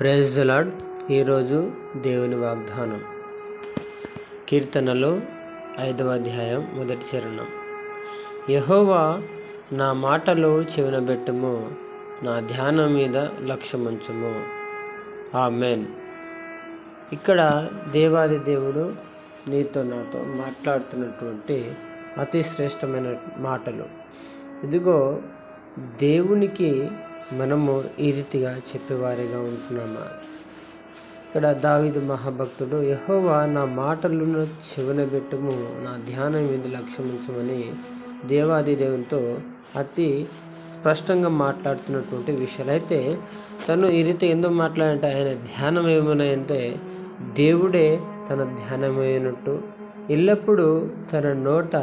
Praise lord ఈరోజు దేవుని వాగ్దానం. కీర్తనలో ఐదవ అధ్యాయం మొదటి చరణం. యహోవా నా మాటలు చెవినబెట్టుము నా ధ్యానం మీద లక్ష్యముంచుము. మెయిన్ ఇక్కడ దేవాది దేవుడు నీతో నాతో మాట్లాడుతున్నటువంటి అతి శ్రేష్టమైన మాటలు. ఇదిగో దేవునికి మనము ఈ రీతిగా చెప్పేవారిగా ఉంటున్నామా? ఇక్కడ దావిదు మహాభక్తుడు యహోవా నా మాటలను చెవినబెట్టుము నా ధ్యానం మీద లక్ష్యముంచమని దేవాది దేవునితో అతి స్పష్టంగా మాట్లాడుతున్నటువంటి విషయాలు. అయితే తను ఈ రీతి ఎందుకు మాట్లాడంటే ఆయన ధ్యానం ఏమన్నాయంటే దేవుడే తన ధ్యానమైనట్టు ఎల్లప్పుడూ తన నోట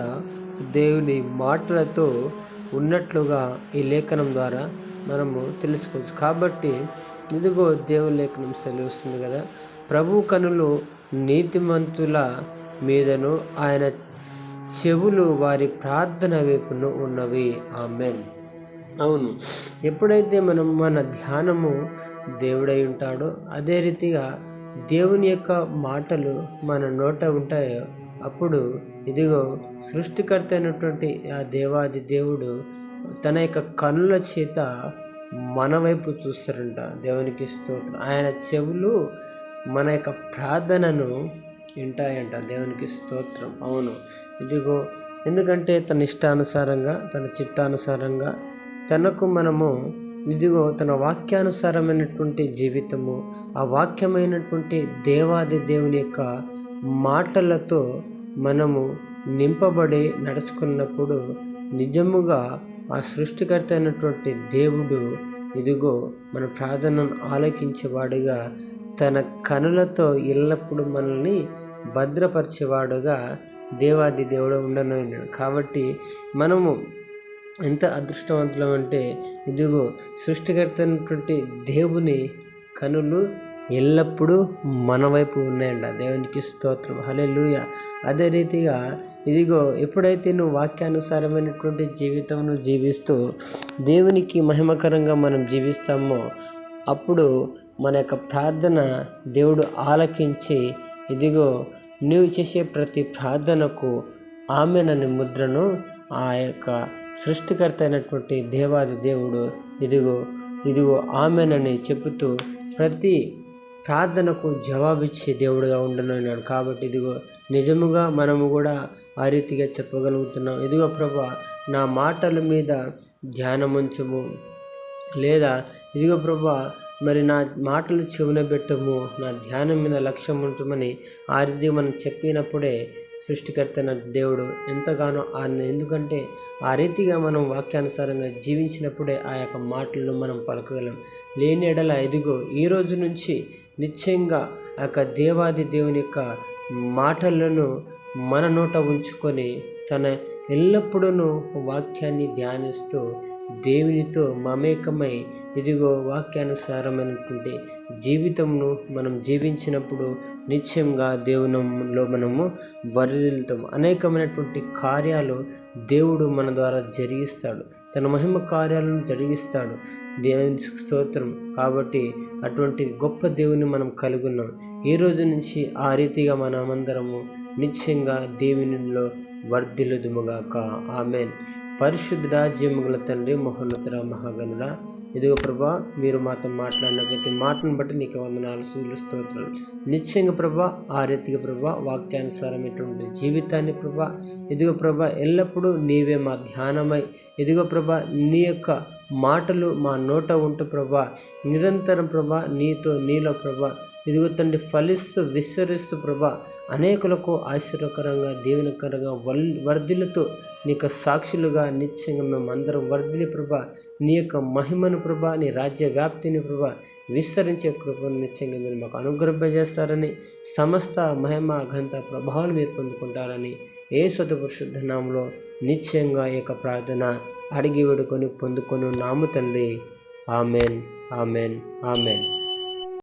దేవుని మాటలతో ఉన్నట్లుగా ఈ లేఖనం ద్వారా మనము తెలుసుకోవచ్చు. కాబట్టి ఇదిగో దేవుని లేఖనం సెలవుస్తుంది కదా. ప్రభు కనులు నీతిమంతుల మీదను ఆయన చెవులు వారి ప్రార్థన వైపును ఉన్నవి. ఆమెన్. అవును. ఎప్పుడైతే మనం మన ధ్యానము దేవుడై ఉంటాడో అదే రీతిగా దేవుని యొక్క మాటలు మన నోట ఉంటాయో అప్పుడు ఇదిగో సృష్టికర్త అయినటువంటి ఆ దేవాది దేవుడు తన యొక్క కనుల చేత మన వైపు చూస్తారంట దేవునికి స్తోత్రం. ఆయన చెవులు మన యొక్క ప్రార్థనను వింటాయంట. దేవునికి స్తోత్రం. అవును. ఇదిగో ఎందుకంటే తన ఇష్టానుసారంగా తన చిట్టానుసారంగా తనకు మనము ఇదిగో తన వాక్యానుసారమైనటువంటి జీవితము ఆ వాక్యమైనటువంటి దేవాది దేవుని యొక్క మాటలతో మనము నింపబడి నడుచుకున్నప్పుడు నిజముగా ఆ సృష్టికర్త అయినటువంటి దేవుడు ఇదిగో మన ప్రార్థనను ఆలోకించేవాడుగా తన కనులతో ఎల్లప్పుడూ మనల్ని భద్రపరిచేవాడుగా దేవాది దేవుడు ఉండను కాబట్టి మనము ఎంత అదృష్టవంతులం అంటే ఇదిగో సృష్టికర్త అయినటువంటి దేవుని కనులు ఎల్లప్పుడూ మన వైపు ఉన్నాయండి దేవునికి స్తోత్రం. హలే లూయ అదే రీతిగా ఇదిగో ఎప్పుడైతే నువ్వు వాక్యానుసారమైనటువంటి జీవితం జీవిస్తూ దేవునికి మహిమకరంగా మనం జీవిస్తామో అప్పుడు మన యొక్క ప్రార్థన దేవుడు ఆలకించి ఇదిగో నీవు చేసే ప్రతి ప్రార్థనకు ఆమెనని ముద్రను ఆ యొక్క సృష్టికర్త అయినటువంటి దేవాది దేవుడు ఇదిగో ఇదిగో ఆమెనని చెబుతూ ప్రతి ప్రార్థనకు జవాబిచ్చే దేవుడుగా ఉండనున్నాడు కాబట్టి ఇదిగో నిజముగా మనము కూడా ఆ రీతిగా చెప్పగలుగుతున్నాం ఇదిగో ప్రభా నా మాటల మీద ధ్యానముంచము. లేదా ఇదిగో ప్రభా మరి నా మాటలు చెవిన పెట్టము. నా ధ్యానం మీద లక్ష్యం ఉంచమని ఆ రీతి మనం చెప్పినప్పుడే సృష్టికర్త దేవుడు ఎంతగానో ఆయన ఎందుకంటే ఆ రీతిగా మనం వాక్యానుసారంగా జీవించినప్పుడే ఆ యొక్క మాటలను మనం పలకగలం. లేని ఎడల ఇదిగో ఈ రోజు నుంచి నిశ్చయంగా ఆ యొక్క దేవాది దేవుని యొక్క మాటలను మన నోట ఉంచుకొని తన ఎల్లప్పుడూ వాక్యాన్ని ధ్యానిస్తూ దేవునితో మమేకమై ఇదిగో వాక్యానుసారమైనటువంటి జీవితంను మనం జీవించినప్పుడు నిశ్చయంగా దేవునిలో మనము వరిదిలుతాం. అనేకమైనటువంటి కార్యాలు దేవుడు మన ద్వారా జరిగిస్తాడు. తన మహిమ కార్యాలను జరిగిస్తాడు. దేవుని స్తోత్రం. కాబట్టి అటువంటి గొప్ప దేవుని మనం కలుగున్నాం. ఈ రోజు నుంచి ఆ రీతిగా మనమందరము నిశ్చయంగా దేవునిలో వర్ధిల్లుదుముగాక. ఆమెన్. పరిశుద్ధ రాజ్యముగల తండ్రి మహోన్నతర మహాగనుడ ఇదిగో ప్రభా మీరు మాతో మాట్లాడిన ప్రతి మాటను బట్టి నీకు వందనాలు సూర్యులు స్తోత్రాలు. నిశ్చయంగా ప్రభా ఆ రీతిగా ప్రభా వాక్యానుసారమైనటువంటి జీవితాన్ని ప్రభా ఇదిగో ప్రభా ఎల్లప్పుడూ నీవే మా ధ్యానమై ఇదిగో ప్రభా నీ యొక్క మాటలు మా నోట ఉంటూ ప్రభా నిరంతరం ప్రభా నీతో నీలో ప్రభా ఇదిగో తండ్రి ఫలిస్తూ విస్తరిస్తూ ప్రభా అనేకులకు ఆశ్చర్యకరంగా దీవెనకరంగా వల్ వర్ధిలతో నీ యొక్క సాక్షులుగా నిత్యంగా మేము అందరం వర్ధిలి ప్రభా నీ యొక్క మహిమను ప్రభా నీ రాజ్య వ్యాప్తిని ప్రభా విస్తరించే కృపను నిత్యంగా మీరు మాకు అనుగ్రహింపజేస్తారని సమస్త మహిమ ఘంత ప్రభావాలు మీరు పొందుకుంటారని ఏ స్వత పరిశుద్ధ నామంలో నిశ్చయంగా ఈ యొక్క ప్రార్థన అడిగి వేడుకొని పొందుకొని నాము తండ్రి. Amen amen amen.